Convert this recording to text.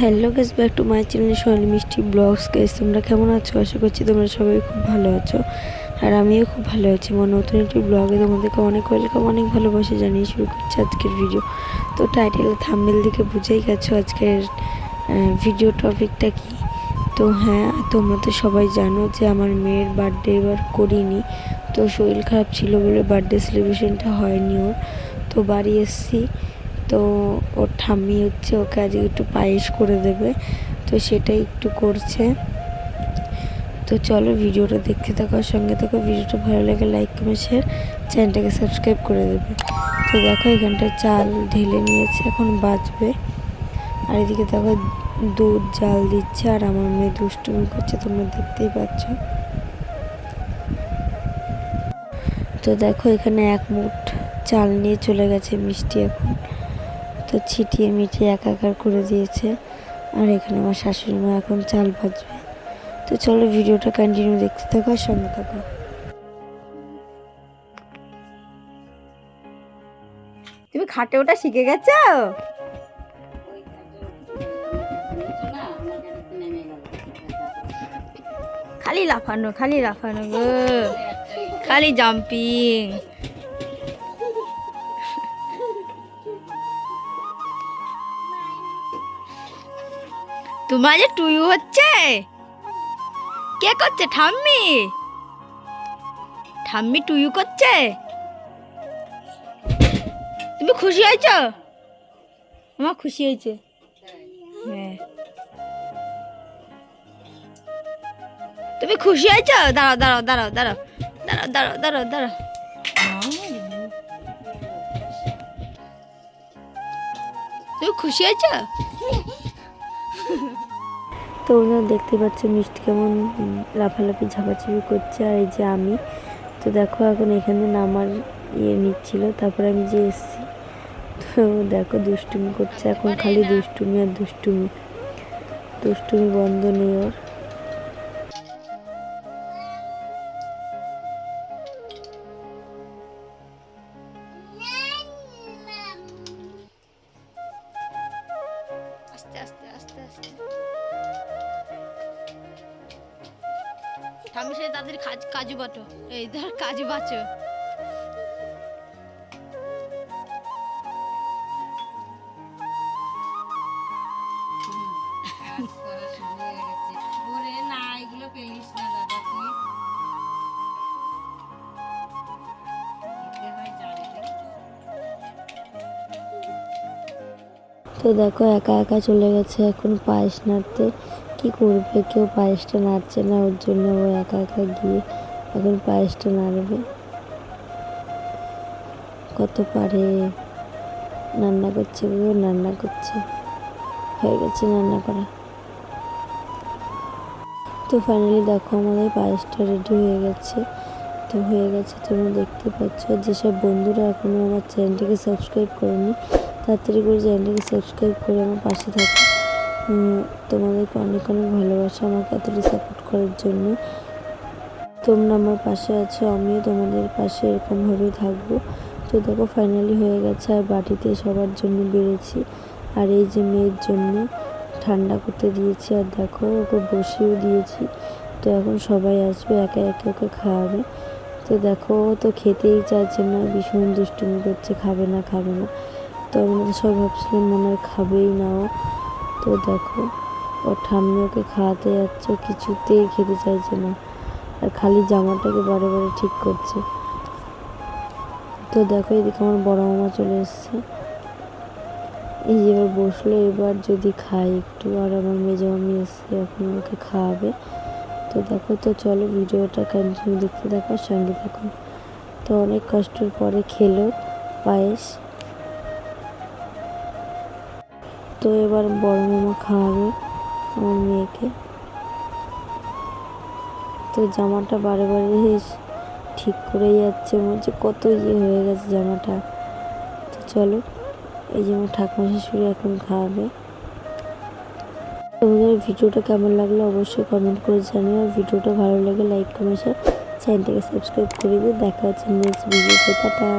Hello guys back to my channel Sonali Mishti vlogs guys তোমরা কেমন আছো? আশা করছি তোমরা সবাই খুব ভালো আছো। আর আমিও খুব ভালো আছি। আমার নতুন একটি ব্লগে তোমাদেরকে অনেক ওয়েলকাম অনেক ভালোবাসা জানিয়ে শুরু করছি আজকের ভিডিও তো টাইটেল থাম্বেল দিকে বুঝেই গেছো আজকের ভিডিও টপিকটা কি? তো হ্যাঁ তোমরা তো সবাই জানো যে আমার মেয়ের বার্থডে এবার করিনি। তো শরীর খারাপ ছিল বলে বার্থডে সেলিব্রেশনটা হয়নি ওর। তো বাড়ি এসেছি। তো ওর ঠাম্মি হচ্ছে ওকে আজকে একটু পায়েস করে দেবে। তো সেটাই একটু করছে। তো চলো ভিডিওটা দেখতে থাকো সঙ্গে থাকো। ভিডিওটা ভালো লাগে লাইক, কমেন্ট শেয়ার চ্যানেলটাকে সাবস্ক্রাইব করে দেবে। তো দেখো এখানটায় চাল ঢেলে নিয়েছে, এখন বাঁচবে আর এদিকে দেখো দুধ জাল দিচ্ছে আর আমার মেয়ে দুষ্টুমি করছে, তোমরা দেখতেই পাচ্ছ। তো দেখো এখানে এক মুঠ চাল নিয়ে চলে গেছে মিষ্টি এখন। তো ছিটিয়ে মিটিয়ে একাকার করে দিয়েছে। আর এখানে আমার শাশুড়ি মা এখন চাল ভাজবে। তো চলো ভিডিওটা কন্টিনিউ দেখতে থাকো আর সঙ্গে থাকো। তুমি খাটে ওটা শিখে গেছো? খালি লাফানো খালি লাফানো গো। খালি জাম্পিং তোমার যে টুয়ু হচ্ছে? কে করছে, ঠাম্মি? ঠাম্মি টুয়ু করছে? তুমি খুশি হয়েছ? আমার খুশি হয়েছে। হ্যাঁ। তুমি খুশি হয়েছ? দাঁড়াও দাঁড়াও দাঁড়াও দাঁড়াও দাঁড়াও দাঁড়াও দাঁড়াও দাঁড়াও। তুমি খুশি হয়েছ? তো ওনারা দেখতে পাচ্ছ মিষ্টি কেমন লাফালাফি, ঝাপাঝাপি করছে, আর এই যে আমি। তো দেখো এখন এখানে নামার ইয়ে নিচ্ছিল, তারপরে আমি যে এসছি, তো দেখো দুষ্টুমি করছে, এখন খালি দুষ্টুমি আর দুষ্টুমি। দুষ্টুমি বন্ধ নেই ওর। ঠাম্মি সাথে তাদের কাজ- কাজু বাটো, এই ধর কাজু তুই তো দেখো, একা একা চলে গেছে এখন পায়েস নাড়তে। কি করবে? কেউ পায়েসটা নাড়ছে না, ওর জন্য ও একা একা গিয়ে এখন পায়েসটা নাড়বে। কত পারে? রান্না করছে গো রান্না করছে। হয়ে গেছে রান্না করা। তো ফাইনালি দেখো আমাদের পায়েসটা রেডি হয়ে গেছে। তো হয়ে গেছে, তোমরা দেখতে পাচ্ছ। যেসব বন্ধুরা এখনও আমার চ্যানেলটিকে সাবস্ক্রাইব করেনি, তাড়াতাড়ি করে চ্যানেলটাকে সাবস্ক্রাইব করে আমার পাশে থাকো। তোমাদেরকে অনেক অনেক ভালোবাসা, আমাকে এতটা সাপোর্ট করার জন্য। তোমরা আমার পাশে আছো, আমিও তোমাদের পাশে এরকমভাবেই থাকব। তো দেখো ফাইনালি হয়ে গেছে, আর বাটিতে সবার জন্য বেড়েছি। আর এই যে মেয়ের জন্য ঠান্ডা করতে দিয়েছি, আর দেখো, ওকে বসিয়েও দিয়েছি। তো এখন সবাই আসবে, একে একে ওকে খাওয়াবে। তো দেখো তো খেতেই চাইছে না, ভীষণ দুষ্টুমি করছে, খাবে না খাবে না। তো আমরা সব ভাবছিলাম মনে হয় খাবেই না ও। তো দেখো, ও ঠাম্মি ওকে খাওয়াতে যাচ্ছে, কিছুতেই খেতে চাইছে না। আর খালি জামাটাকে বারে বারে ঠিক করছে। তো দেখো, এদিকে আমার বড় মামা চলে এসছে। এই যে এবার বসল, এবার যদি খাই একটু, আর আমার মেজো মামি এসছে এখন ওকে খাওয়াবে। তো দেখো, তো চলো ভিডিওটা কন্টিনিউ দেখতে আর সঙ্গে থাকো। তো অনেক কষ্টের পরে খেলো পায়েস। তো এবার বড় মামা খাওয়াবে আমার মেয়েকে। তো জামাটা বারে বারে ঠিক করে যাচ্ছে হচ্ছে কত ইয়ে হয়ে গেছে জামাটা। তো চলো, এই যে আমার ঠাকুমা শাশুড়ি এখন খাওয়াবে। তোমাদের ভিডিওটা কেমন লাগল অবশ্যই কমেন্ট করে জানিও। ভিডিওটা ভালো লাগে লাইক কমেন্ট চ্যানেলটাকে সাবস্ক্রাইব করে দিও। দেখা হচ্ছে নেক্সট ভিডিওতে টাটা।